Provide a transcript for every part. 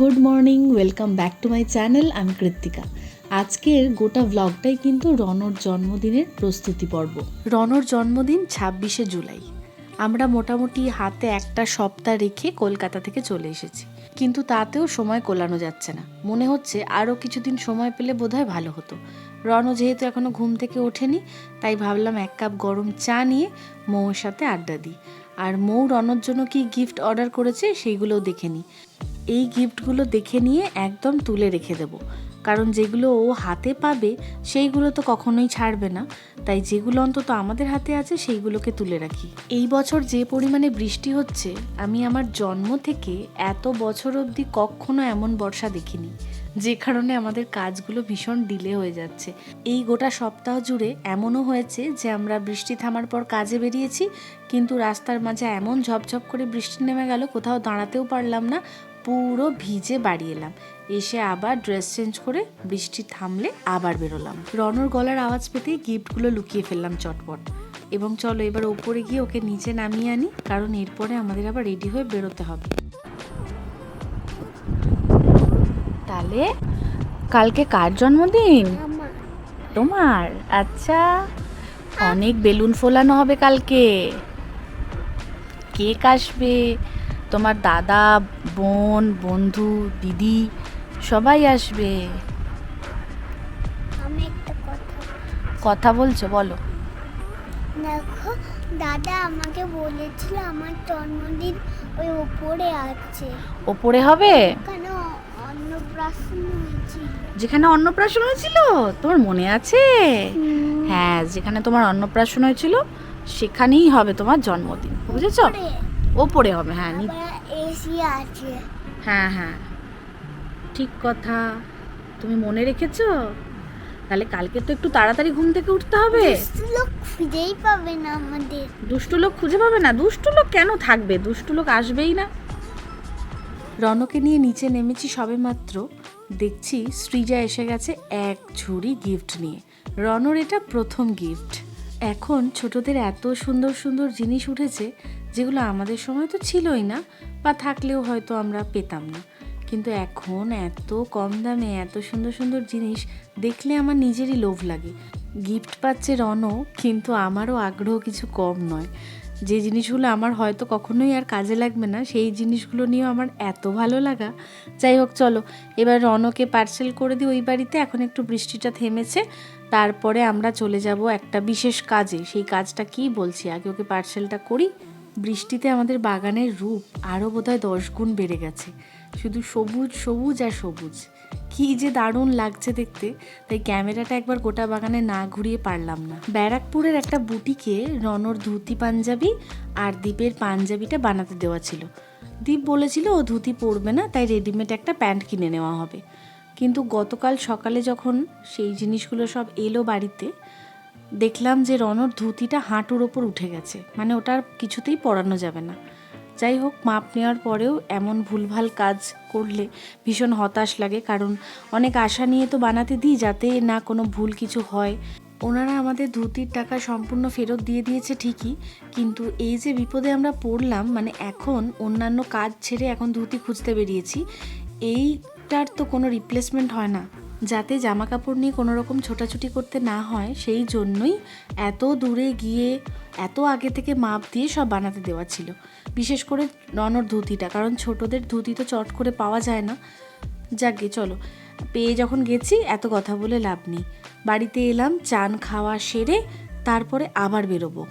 Good morning, welcome back to my channel, আমি কৃত্তিকা। আজকের গোটা ভ্লগটাই কিন্তু রনর জন্মদিনের প্রস্তুতি পর্ব। রনর জন্মদিন ছাব্বিশে জুলাই। আমরা মোটামুটি হাতে একটা সপ্তাহ রেখে কলকাতা থেকে চলে এসেছি। কিন্তু তাতেও সময় কোলানো যাচ্ছে না। মনে হচ্ছে আরও কিছুদিন সময় পেলে বোধহয় ভালো হতো। রনও যেহেতু এখনও ঘুম থেকে ওঠেনি, তাই ভাবলাম এক কাপ গরম চা নিয়ে মৌর সাথে আড্ডা দিই। আর মৌ রনর জন্য কি গিফট অর্ডার করেছে, সেইগুলোও দেখে নিই। এই গিফটগুলো দেখে নিয়ে একদম তুলে রেখে দেবো। কারণ যেগুলো ও হাতে পাবে, সেইগুলো তো কখনোই ছাড়বে না। তাই যেগুলো অন্তত আমাদের হাতে আছে, সেইগুলোকে তুলে রাখি। এই বছর যে পরিমাণে বৃষ্টি হচ্ছে, আমি আমার জন্ম থেকে এত বছর অবধি কখনো এমন বর্ষা দেখিনি, যে কারণে আমাদের কাজগুলো ভীষণ ডিলে হয়ে যাচ্ছে। এই গোটা সপ্তাহ জুড়ে এমনও হয়েছে যে আমরা বৃষ্টি থামার পর কাজে বেরিয়েছি, কিন্তু রাস্তার মাঝে এমন ঝপঝপ করে বৃষ্টি নেমে গেল, কোথাও দাঁড়াতেও পারলাম না পুরো ভিজে বাড়ি এলাম। এসে আবার ড্রেস চেঞ্জ করে বৃষ্টি থামলে আবার বেরোলাম। রনর গলার আওয়াজ পেতেই গিফটগুলো লুকিয়ে ফেললাম চটপট। এবং চলো এবার ওপরে গিয়ে ওকে নিচে নামিয়ে আনি, কারণ এরপরে আমাদের আবার রেডি হয়ে বেরোতে হবে। তাহলে কালকে কার জন্মদিন? তোমার। আচ্ছা অনেক বেলুন ফোলানো হবে কালকে। কেক আসবে। তোমার দাদা বোন বন্ধু দিদি সবাই আসবে। আমি একটা কথা কথা বলছো বলো। দেখো দাদা আমাকে বলেছিল আমার জন্মদিন ওই ওপরে আছে। ওপরে হবে? কেন? অন্নপ্রাশন হয়েছিল। যেখানে অন্নপ্রাশন হয়েছিল? তোমার মনে আছে? হ্যাঁ যেখানে তোমার অন্নপ্রাশন হয়েছিল সেখানেই হবে তোমার জন্মদিন বুঝেছ? ওপরে হবে হ্যাঁ এসি আছে। হ্যাঁ হ্যাঁ। ঠিক কথা। তুমি মনে রেখেছো? তাহলে কালকে তো একটু তাড়াতাড়ি ঘুম থেকে উঠতে হবে। দুষ্টু লোক খুঁজেই পাবে না আমাদের। দুষ্টু লোক খুঁজে পাবে না? দুষ্টু লোক কেন থাকবে? দুষ্টু লোক আসবেই না। রনকে নিয়ে নিচে নেমেছি সবে মাত্র দেখছি সৃজা এসে গেছে এক ঝুড়ি গিফট নিয়ে। রনর এটা প্রথম গিফট এখন ছোটদের এত সুন্দর সুন্দর জিনিস উঠেছে যেগুলো আমাদের সময় তো ছিলই না বা থাকলেও হয়তো আমরা পেতাম না। কিন্তু এখন এত কম দামে এত সুন্দর সুন্দর জিনিস দেখলে আমার নিজেরই লোভ লাগে। গিফট পাচ্ছে রনও, কিন্তু আমারও আগ্রহ কিছু কম নয়। যে জিনিসগুলো আমার হয়তো কখনোই আর কাজে লাগবে না, সেই জিনিসগুলো নিয়েও আমার এত ভালো লাগা। যাই হোক, চলো, এবার রনকে পার্সেল করে দিই ওই বাড়িতে, এখন একটু বৃষ্টিটা থেমেছে, তারপরে আমরা চলে যাব একটা বিশেষ কাজে। সেই কাজটা কি বলছি? আগে ওকে পার্সেলটা করি। বৃষ্টিতে আমাদের বাগানের রূপ আরও বোধহয় দশ গুণ বেড়ে গেছে। শুধু সবুজ সবুজ আর সবুজ। কি যে দারুণ লাগছে দেখতে, তাই ক্যামেরাটা একবার গোটা বাগানে না ঘুরিয়ে পারলাম না। ব্যারাকপুরের একটা বুটিকে রনর ধুতি পাঞ্জাবি আর দ্বীপের পাঞ্জাবিটা বানাতে দেওয়া ছিল। দ্বীপ বলেছিল, ও ধুতি পরবে না, তাই রেডিমেড একটা প্যান্ট কিনে নেওয়া হবে। কিন্তু গতকাল সকালে যখন সেই জিনিসগুলো সব এলো বাড়িতে দেখলাম যে রনর ধুতিটা হাঁটুর ওপর উঠে গেছে। মানে ওটা কিছুতেই পরানো যাবে না। যাই হোক, মাপ নেওয়ার পরেও এমন ভুলভাল কাজ করলে ভীষণ হতাশ লাগে, কারণ অনেক আশা নিয়ে তো বানাতে দিই যাতে না কোনো ভুল কিছু হয়। ওনারা আমাদের ধুতির টাকা সম্পূর্ণ ফেরত দিয়ে দিয়েছে ঠিকই, কিন্তু এই যে বিপদে আমরা পড়লাম মানে এখন অন্যান্য কাজ ছেড়ে এখন ধুতি খুঁজতে বেরিয়েছি, এইটার তো কোনো রিপ্লেসমেন্ট হয় না। যাতে জামা কাপড় নিয়ে কোনো রকম ছোটাছুটি করতে না হয়, সেই জন্যই এত দূরে গিয়ে, এত আগে থেকে মাপ দিয়ে সব বানাতে দেওয়া ছিল। বিশেষ করে রনর ধুতিটা, কারণ ছোটদের ধুতি তো চট করে পাওয়া যায় না। যাকে চলো। পেয়ে যখন গেছি, এত কথা বলে লাভ নেই। বাড়িতে এলাম, চান খাওয়া সেরে, তারপরে আবার বেরোবো।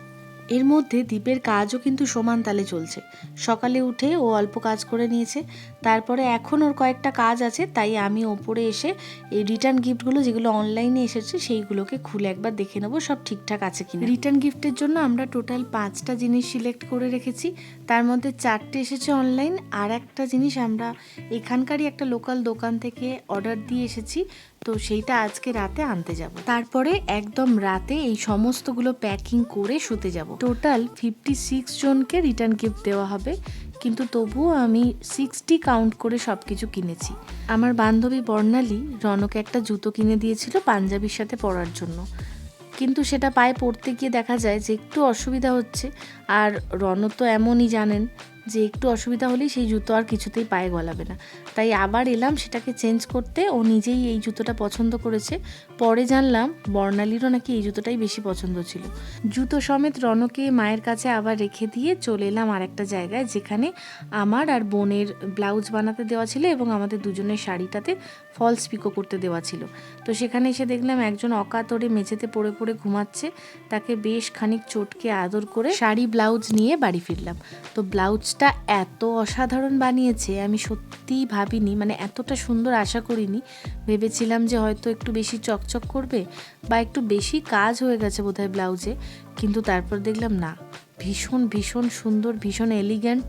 এর মধ্যে দ্বীপের কাজও কিন্তু সমান তালে চলছে। সকালে উঠে ও অল্প কাজ করে নিয়েছে। তারপরে এখন ওর কয়েকটা কাজ আছে, তাই আমি ওপরে এসে এই রিটার্ন গিফটগুলো যেগুলো অনলাইনে এসেছে, সেইগুলোকে খুলে একবার দেখে নেব সব ঠিকঠাক আছে কিনা। রিটার্ন গিফটের জন্য আমরা টোটাল পাঁচটা জিনিস সিলেক্ট করে রেখেছি। তার মধ্যে চারটে এসেছে অনলাইন আর একটা জিনিস আমরা এখানকারই একটা লোকাল দোকান থেকে অর্ডার দিয়ে এসেছি। তো সেইটা আজকে রাতে আনতে যাব। তারপরে একদম রাতে এই সমস্তগুলো প্যাকিং করে শুতে যাব। টোটাল ফিফটি সিক্স জনকে রিটার্ন গিফট দেওয়া হবে। কিন্তু তবুও আমি সিক্সটি কাউন্ট করে সব কিছু কিনেছি। আমার বান্ধবী বর্ণালী রনকে একটা জুতো কিনে দিয়েছিল পাঞ্জাবির সাথে পরার জন্য। কিন্তু সেটা পায়ে পড়তে গিয়ে দেখা যায় যে একটু অসুবিধা হচ্ছে। আর রণ তো এমনই জানেন যে একটু অসুবিধা হলেই সেই জুতো আর কিছুতেই পায়ে গলাবে না। তাই আবার এলাম সেটাকে চেঞ্জ করতে। ও নিজেই এই জুতোটা পছন্দ করেছে। পরে জানলাম বর্ণালীরও নাকি এই জুতোটাই বেশি পছন্দ ছিল। জুতো সমেত রনকে মায়ের কাছে আবার রেখে দিয়ে চলে এলাম আর একটা জায়গায়, যেখানে আমার আর বোনের ব্লাউজ বানাতে দেওয়া ছিল এবং আমাদের দুজনের শাড়িটাতে ফলস পিকো করতে দেওয়া ছিল। তো সেখানে এসে দেখলাম একজন অকাতরে মেঝেতে পড়ে পড়ে ঘুমাচ্ছে। তাকে বেশ খানিক চটকে আদর করে শাড়ি, ব্লাউজ নিয়ে বাড়ি ফিরলাম। তো ব্লাউজটা এত অসাধারণ বানিয়েছে, আমি সত্যিই ভাবিনি মানে এতটা সুন্দর আশা করিনি। ভেবেছিলাম যে হয়তো একটু বেশি চকচক করবে বা একটু বেশি কাজ হয়ে গেছে বোধহয় ব্লাউজে, কিন্তু তারপর দেখলাম না। ভীষণ ভীষণ সুন্দর, ভীষণ এলিগ্যান্ট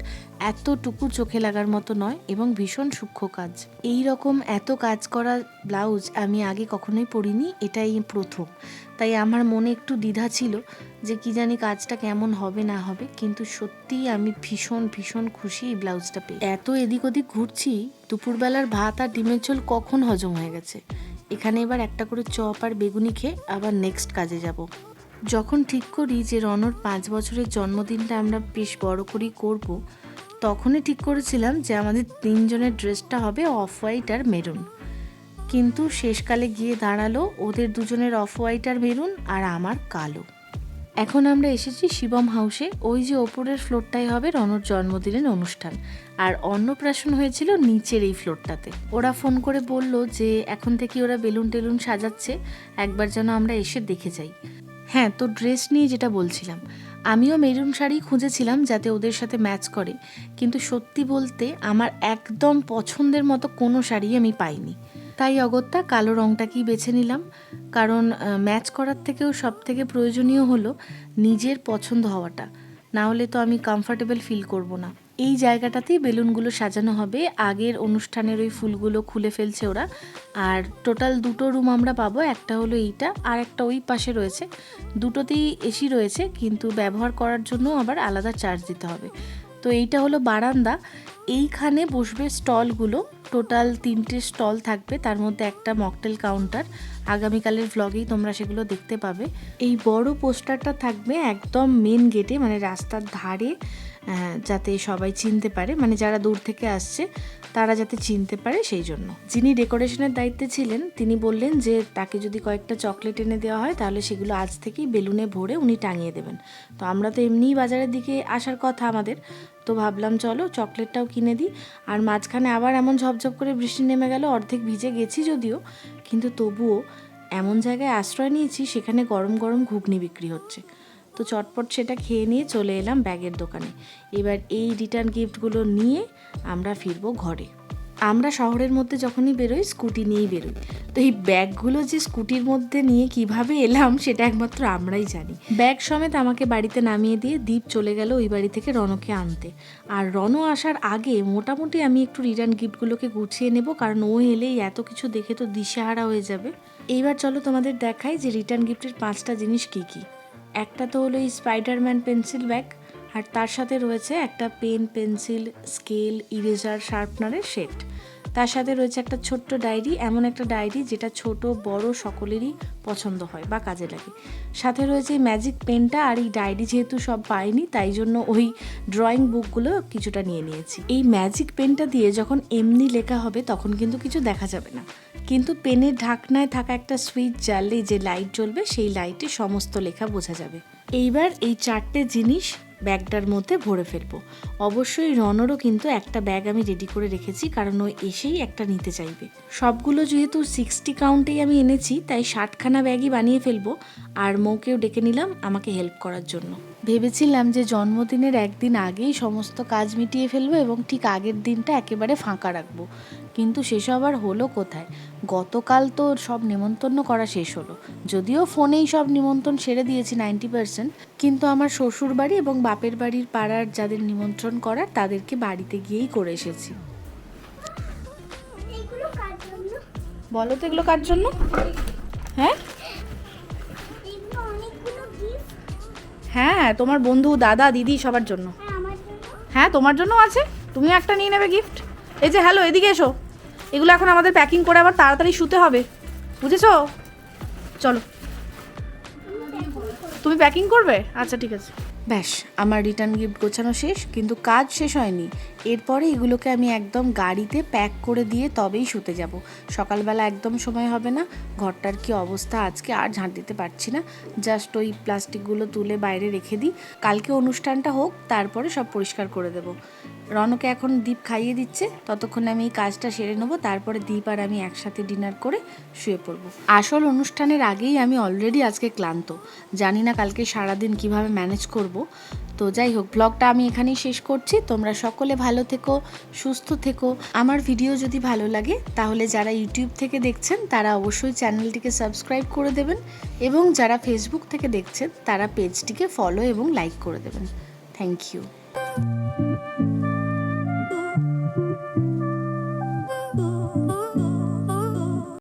এতটুকু চোখে লাগার মতো নয় এবং ভীষণ সূক্ষ্ম কাজ। এই রকম এত কাজ করা ব্লাউজ আমি আগে কখনোই পরিনি, এটাই প্রথম। তাই আমার মনে একটু দ্বিধা ছিল যে কি জানি কাজটা কেমন হবে না হবে, কিন্তু সত্যিই আমি ভীষণ ভীষণ খুশি এই ব্লাউজটা পেয়ে। এত এদিক ওদিক ঘুরছি, দুপুরবেলার ভাত আর ডিমের ঝোল কখন হজম হয়ে গেছে? এখানে এবার একটা করে চপ আর বেগুনি খেয়ে আবার নেক্সট কাজে যাব। যখন ঠিক করি যে রনর পাঁচ বছরের জন্মদিনটা আমরা বেশ বড় করেই করব, তখনই ঠিক করেছিলাম যে আমাদের তিনজনের ড্রেসটা হবে অফ হোয়াইট আর মেরুন। কিন্তু শেষকালে গিয়ে দাঁড়াল ওদের দুজনের অফ হোয়াইট আর মেরুন আর আমার কালো। এখন আমরা এসেছি শিবম হাউসে, ওই যে ওপরের ফ্লোরটাই হবে রনর জন্মদিনের অনুষ্ঠান। আর অন্নপ্রাশন হয়েছিল নিচের এই ফ্লোরটাতে। ওরা ফোন করে বলল যে এখন থেকে ওরা বেলুন টেলুন সাজাচ্ছে, একবার যেন আমরা এসে দেখে যাই। হ্যাঁ তো ড্রেস নিয়ে যেটা বলছিলাম, আমিও মেরুন শাড়ি খুঁজেছিলাম যাতে ওদের সাথে ম্যাচ করে, কিন্তু সত্যি বলতে আমার একদম পছন্দের মতো কোনো শাড়ি আমি পাইনি। তাই অগত্যা কালো রঙটাকেই বেছে নিলাম, কারণ ম্যাচ করার থেকেও সব থেকে প্রয়োজনীয় হলো নিজের পছন্দ হওয়াটা, না হলে তো আমি কমফর্টেবল ফিল করব না। এই জায়গাটাতেই বেলুনগুলো সাজানো হবে। আগের অনুষ্ঠানের ওই ফুলগুলো খুলে ফেলছে ওরা। আর টোটাল দুটো রুম আমরা পাবো, একটা হলো এইটা আর একটা ওই পাশে রয়েছে। দুটোতেই এসি রয়েছে, কিন্তু ব্যবহার করার জন্য আবার আলাদা চার্জ দিতে হবে। তো এইটা হলো বারান্দা। এইখানে বসবে স্টলগুলো। টোটাল তিনটে স্টল থাকবে, তার মধ্যে একটা মকটেল কাউন্টার। আগামীকালের ভ্লগেই তোমরা সেগুলো দেখতে পাবে। এই বড় পোস্টারটা থাকবে একদম মেন গেটে মানে রাস্তার ধারে। যাতে সবাই চিনতে পারে মানে যারা দূর থেকে আসছে, তারা যাতে চিনতে পারে সেই জন্য। যিনি ডেকোরেশনের দায়িত্বে ছিলেন, তিনি বললেন যে তাকে যদি কয়েকটা চকলেট এনে দেওয়া হয়, তাহলে সেগুলো আজ থেকেই বেলুনে ভরে উনি টাঙিয়ে দেবেন। তো আমরা তো এমনিই বাজারের দিকে আসার কথা আমাদের, তো ভাবলাম চলো চকলেটটাও কিনে দিই। আর মাঝখানে আবার এমন ঝপঝপ করে বৃষ্টি নেমে গেল, অর্ধেক ভিজে গেছি যদিও, কিন্তু তবুও এমন জায়গায় আশ্রয় নিয়েছি, সেখানে গরম গরম ঘুগনি বিক্রি হচ্ছে। তো চটপট সেটা খেয়ে নিয়ে চলে এলাম ব্যাগের দোকানে। এবার এই রিটার্ন গিফটগুলো নিয়ে আমরা ফিরবো ঘরে। আমরা শহরের মধ্যে যখনই বেরোই, স্কুটি নিয়েই বেরোই। তো এই ব্যাগগুলো যে স্কুটির মধ্যে নিয়ে কীভাবে এলাম, সেটা একমাত্র আমরাই জানি। ব্যাগ সমেত আমাকে বাড়িতে নামিয়ে দিয়ে দীপ চলে গেল ওই বাড়ি থেকে রনকে আনতে। আর রন আসার আগে মোটামুটি আমি একটু রিটার্ন গিফটগুলোকে গুছিয়ে নেব, কারণ ও এলেই এত কিছু দেখে তো দিশেহারা হয়ে যাবে। এইবার চলো তোমাদের দেখাই যে রিটার্ন গিফটের পাঁচটা জিনিস কী কী। একটা তো হলো এই স্পাইডারম্যান পেন্সিল ব্যাগ আর তার সাথে রয়েছে একটা পেন পেন্সিল স্কেল ইরেজার শার্পনারের সেট তার সাথে রয়েছে একটা ছোট্ট ডায়েরি, এমন একটা ডায়েরি যেটা ছোট, বড় সকলেরই পছন্দ হয় বা কাজে লাগে। সাথে রয়েছে এই ম্যাজিক পেনটা আর এই ডায়েরি যেহেতু সব পাইনি, তাই জন্য ওই ড্রয়িং বুকগুলো কিছুটা নিয়ে নিয়েছি। এই ম্যাজিক পেনটা দিয়ে যখন এমনি লেখা হবে, তখন কিন্তু কিছু দেখা যাবে না। কিন্তু পেনের ঢাকনায় থাকা একটা সুইচ জ্বাললে যে লাইট জ্বলবে, সেই লাইটে সমস্ত লেখা বোঝা যাবে। এইবার এই চারটে জিনিস ব্যাগটার মধ্যে ভরে ফেলব। অবশ্যই রনরও কিন্তু একটা ব্যাগ আমি রেডি করে রেখেছি, কারণ ও এসেই একটা নিতে চাইবে। সবগুলো যেহেতু সিক্সটি কাউন্টেই আমি এনেছি, তাই ষাটখানা ব্যাগই বানিয়ে ফেলব, আর মৌকেও ডেকে নিলাম আমাকে হেল্প করার জন্য। ভেবেছিলাম যে জন্মদিনের একদিন আগেই সমস্ত কাজ মিটিয়ে ফেলব এবং ঠিক আগের দিনটা একেবারে ফাঁকা রাখব। কিন্তু সেসব আর হলো কোথায়? গতকাল তো সব নিমন্ত্রণ করা শেষ হলো। যদিও ফোনেই সব নিমন্ত্রণ সেরে দিয়েছি নাইনটি পার্সেন্ট কিন্তু আমার শ্বশুর বাড়ি এবং বাপের বাড়ির পাড়ার যাদের নিমন্ত্রণ করার তাদেরকে বাড়িতে গিয়েই করে এসেছি। বলো তো এগুলো কার জন্য? হ্যাঁ? হ্যাঁ তোমার বন্ধু, দাদা, দিদি সবার জন্য। হ্যাঁ তোমার জন্য আছে। তুমিও একটা নিয়ে নেবে গিফট এই যে হ্যালো এদিকে এসো। এগুলো এখন আমাদের প্যাকিং করে আবার তাড়াতাড়ি শুতে হবে। বুঝেছ? চলো। তুমি প্যাকিং করবে? আচ্ছা ঠিক আছে। ব্যাস, আমার রিটার্ন গিফট গোছানো শেষ, কিন্তু কাজ শেষ হয়নি। এরপরে এগুলোকে আমি একদম গাড়িতে প্যাক করে দিয়ে তবেই শুতে যাব। সকালবেলা একদম সময় হবে না, ঘরটার কি অবস্থা আজকে আর ঝাঁট দিতে পারছি না। জাস্ট ওই প্লাস্টিকগুলো তুলে বাইরে রেখে দিই। কালকে অনুষ্ঠানটা হোক, তারপরে সব পরিষ্কার করে দেবো। রনকে এখন দীপ খাইয়ে দিচ্ছে। ততক্ষণ আমি এই কাজটা সেরে নেব, তারপরে দীপ আর আমি একসাথে ডিনার করে শুয়ে পড়ব। আসল অনুষ্ঠানের আগেই আমি অলরেডি আজকে ক্লান্ত। জানি না কালকে সারাদিন কীভাবে ম্যানেজ করব। তো যাই হোক ব্লগটা আমি এখানেই শেষ করছি। তোমরা সকলে ভালো থেকো, সুস্থ থেকো। আমার ভিডিও যদি ভালো লাগে, তাহলে যারা ইউটিউব থেকে দেখছেন, তারা অবশ্যই চ্যানেলটিকে সাবস্ক্রাইব করে দেবেন এবং যারা ফেসবুক থেকে দেখছেন, তারা পেজটিকে ফলো এবং লাইক করে দেবেন। Thank you